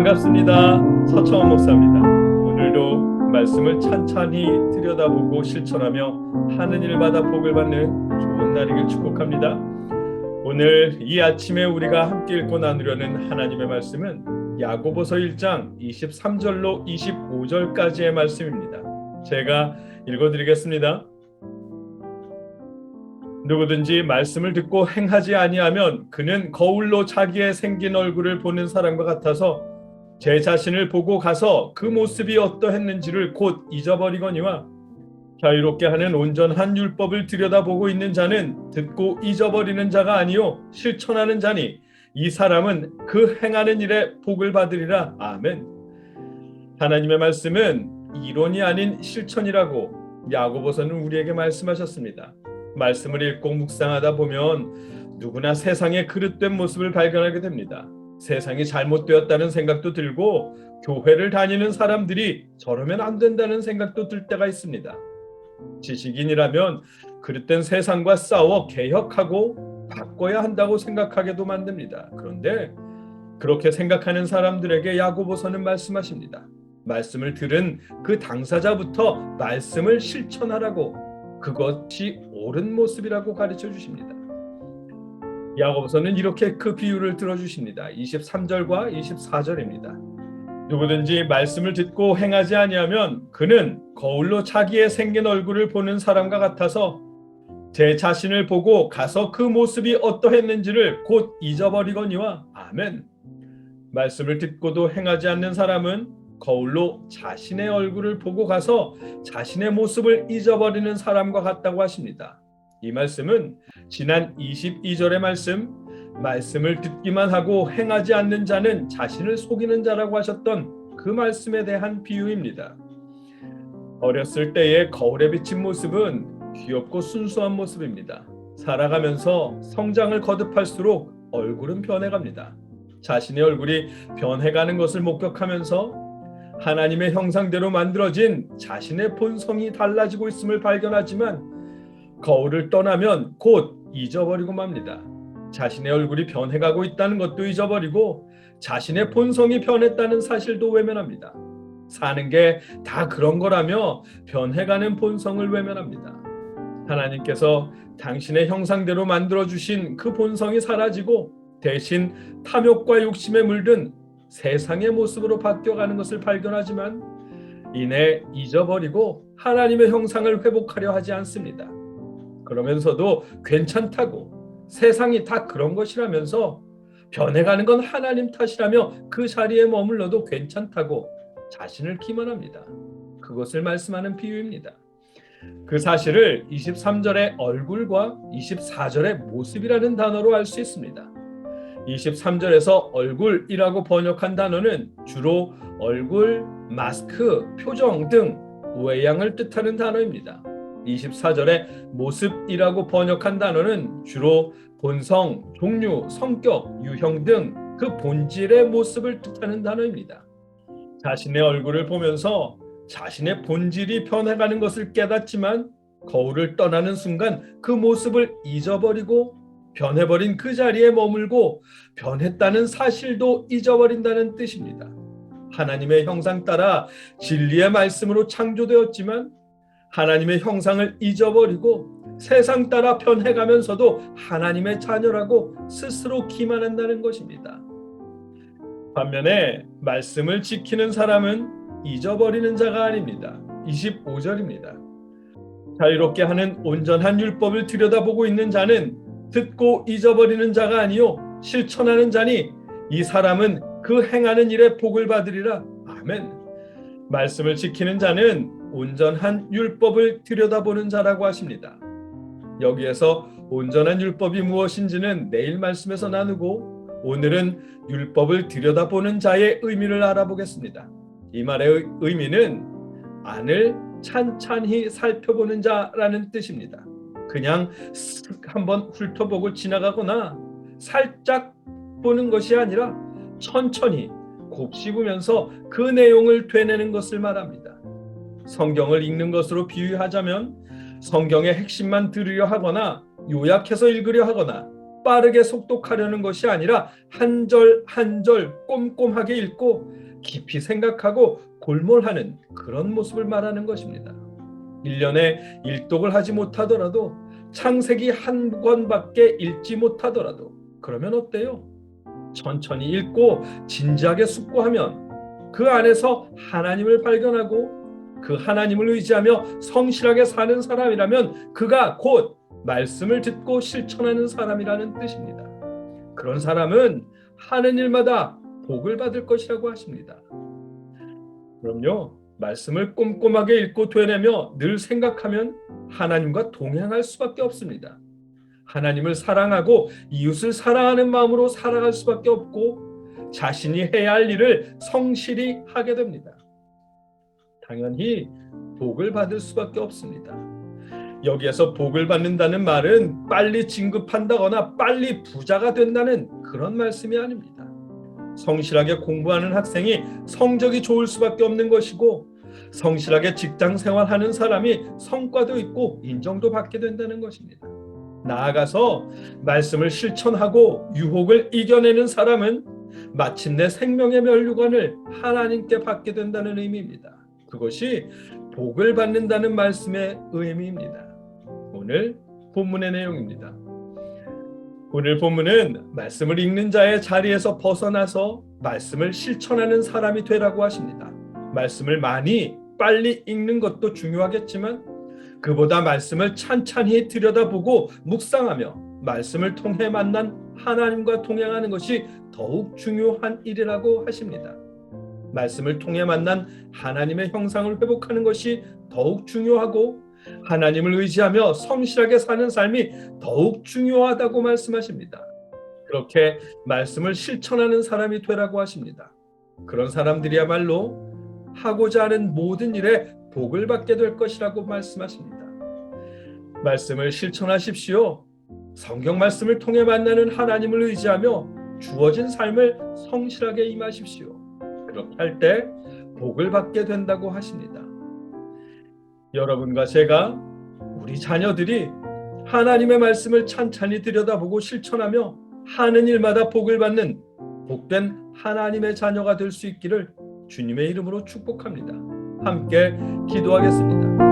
반갑습니다. 서청원 목사입니다. 오늘도 말씀을 찬찬히 들여다보고 실천하며 하는 일마다 복을 받는 좋은 날이길 축복합니다. 오늘 이 아침에 우리가 함께 읽고 나누려는 하나님의 말씀은 야고보서 1장 23절로 25절까지의 말씀입니다. 제가 읽어드리겠습니다. 누구든지 말씀을 듣고 행하지 아니하면 그는 거울로 자기의 생긴 얼굴을 보는 사람과 같아서 제 자신을 보고 가서 그 모습이 어떠했는지를 곧 잊어버리거니와 자유롭게 하는 온전한 율법을 들여다보고 있는 자는 듣고 잊어버리는 자가 아니요 실천하는 자니 이 사람은 그 행하는 일에 복을 받으리라 아멘. 하나님의 말씀은 이론이 아닌 실천이라고 야고보서는 우리에게 말씀하셨습니다. 말씀을 읽고 묵상하다 보면 누구나 세상의 그릇된 모습을 발견하게 됩니다. 세상이 잘못되었다는 생각도 들고 교회를 다니는 사람들이 저러면 안 된다는 생각도 들 때가 있습니다. 지식인이라면 그릇된 세상과 싸워 개혁하고 바꿔야 한다고 생각하게도 만듭니다. 그런데 그렇게 생각하는 사람들에게 야고보서는 말씀하십니다. 말씀을 들은 그 당사자부터 말씀을 실천하라고 그것이 옳은 모습이라고 가르쳐 주십니다. 야고보서는 이렇게 그 비유를 들어 주십니다. 23절과 24절입니다. 누구든지 말씀을 듣고 행하지 아니하면 그는 거울로 자기의 생긴 얼굴을 보는 사람과 같아서 제 자신을 보고 가서 그 모습이 어떠했는지를 곧 잊어버리거니와 아멘. 말씀을 듣고도 행하지 않는 사람은 거울로 자신의 얼굴을 보고 가서 자신의 모습을 잊어버리는 사람과 같다고 하십니다. 이 말씀은 지난 22절의 말씀, 말씀을 듣기만 하고 행하지 않는 자는 자신을 속이는 자라고 하셨던 그 말씀에 대한 비유입니다. 어렸을 때의 거울에 비친 모습은 귀엽고 순수한 모습입니다. 살아가면서 성장을 거듭할수록 얼굴은 변해갑니다. 자신의 얼굴이 변해가는 것을 목격하면서 하나님의 형상대로 만들어진 자신의 본성이 달라지고 있음을 발견하지만 거울을 떠나면 곧 잊어버리고 맙니다. 자신의 얼굴이 변해가고 있다는 것도 잊어버리고 자신의 본성이 변했다는 사실도 외면합니다. 사는 게 다 그런 거라며 변해가는 본성을 외면합니다. 하나님께서 당신의 형상대로 만들어 주신 그 본성이 사라지고 대신 탐욕과 욕심에 물든 세상의 모습으로 바뀌어가는 것을 발견하지만 이내 잊어버리고 하나님의 형상을 회복하려 하지 않습니다. 그러면서도 괜찮다고 세상이 다 그런 것이라면서 변해가는 건 하나님 탓이라며 그 자리에 머물러도 괜찮다고 자신을 기만합니다. 그것을 말씀하는 비유입니다. 그 사실을 23절의 얼굴과 24절의 모습이라는 단어로 알 수 있습니다. 23절에서 얼굴이라고 번역한 단어는 주로 얼굴, 마스크, 표정 등 외양을 뜻하는 단어입니다. 24절에 모습이라고 번역한 단어는 주로 본성, 종류, 성격, 유형 등 그 본질의 모습을 뜻하는 단어입니다. 자신의 얼굴을 보면서 자신의 본질이 변해가는 것을 깨닫지만 거울을 떠나는 순간 그 모습을 잊어버리고 변해버린 그 자리에 머물고 변했다는 사실도 잊어버린다는 뜻입니다. 하나님의 형상 따라 진리의 말씀으로 창조되었지만 하나님의 형상을 잊어버리고 세상 따라 변해가면서도 하나님의 자녀라고 스스로 기만한다는 것입니다. 반면에 말씀을 지키는 사람은 잊어버리는 자가 아닙니다. 25절입니다. 자유롭게 하는 온전한 율법을 들여다보고 있는 자는 듣고 잊어버리는 자가 아니요 실천하는 자니 이 사람은 그 행하는 일에 복을 받으리라. 아멘. 말씀을 지키는 자는 온전한 율법을 들여다보는 자라고 하십니다. 여기에서 온전한 율법이 무엇인지는 내일 말씀에서 나누고 오늘은 율법을 들여다보는 자의 의미를 알아보겠습니다. 이 말의 의미는 안을 찬찬히 살펴보는 자라는 뜻입니다. 그냥 한번 훑어보고 지나가거나 살짝 보는 것이 아니라 천천히 곱씹으면서 그 내용을 되뇌는 것을 말합니다. 성경을 읽는 것으로 비유하자면 성경의 핵심만 들으려 하거나 요약해서 읽으려 하거나 빠르게 속독하려는 것이 아니라 한 절 한 절 꼼꼼하게 읽고 깊이 생각하고 골몰하는 그런 모습을 말하는 것입니다. 1년에 일독을 하지 못하더라도 창세기 한 권밖에 읽지 못하더라도 그러면 어때요? 천천히 읽고 진지하게 숙고하면 그 안에서 하나님을 발견하고 그 하나님을 의지하며 성실하게 사는 사람이라면 그가 곧 말씀을 듣고 실천하는 사람이라는 뜻입니다. 그런 사람은 하는 일마다 복을 받을 것이라고 하십니다. 그럼요. 말씀을 꼼꼼하게 읽고 되뇌며 늘 생각하면 하나님과 동행할 수밖에 없습니다. 하나님을 사랑하고 이웃을 사랑하는 마음으로 살아갈 수밖에 없고 자신이 해야 할 일을 성실히 하게 됩니다. 당연히 복을 받을 수밖에 없습니다. 여기에서 복을 받는다는 말은 빨리 진급한다거나 빨리 부자가 된다는 그런 말씀이 아닙니다. 성실하게 공부하는 학생이 성적이 좋을 수밖에 없는 것이고 성실하게 직장 생활하는 사람이 성과도 있고 인정도 받게 된다는 것입니다. 나아가서 말씀을 실천하고 유혹을 이겨내는 사람은 마침내 생명의 면류관을 하나님께 받게 된다는 의미입니다. 그것이 복을 받는다는 말씀의 의미입니다. 오늘 본문의 내용입니다. 오늘 본문은 말씀을 읽는 자의 자리에서 벗어나서 말씀을 실천하는 사람이 되라고 하십니다. 말씀을 많이 빨리 읽는 것도 중요하겠지만 그보다 말씀을 찬찬히 들여다보고 묵상하며 말씀을 통해 만난 하나님과 동행하는 것이 더욱 중요한 일이라고 하십니다. 말씀을 통해 만난 하나님의 형상을 회복하는 것이 더욱 중요하고 하나님을 의지하며 성실하게 사는 삶이 더욱 중요하다고 말씀하십니다. 그렇게 말씀을 실천하는 사람이 되라고 하십니다. 그런 사람들이야말로 하고자 하는 모든 일에 복을 받게 될 것이라고 말씀하십니다. 말씀을 실천하십시오. 성경 말씀을 통해 만나는 하나님을 의지하며 주어진 삶을 성실하게 임하십시오. 그렇게 할 때 복을 받게 된다고 하십니다. 여러분과 제가 우리 자녀들이 하나님의 말씀을 찬찬히 들여다보고 실천하며 하는 일마다 복을 받는 복된 하나님의 자녀가 될 수 있기를 주님의 이름으로 축복합니다. 함께 기도하겠습니다.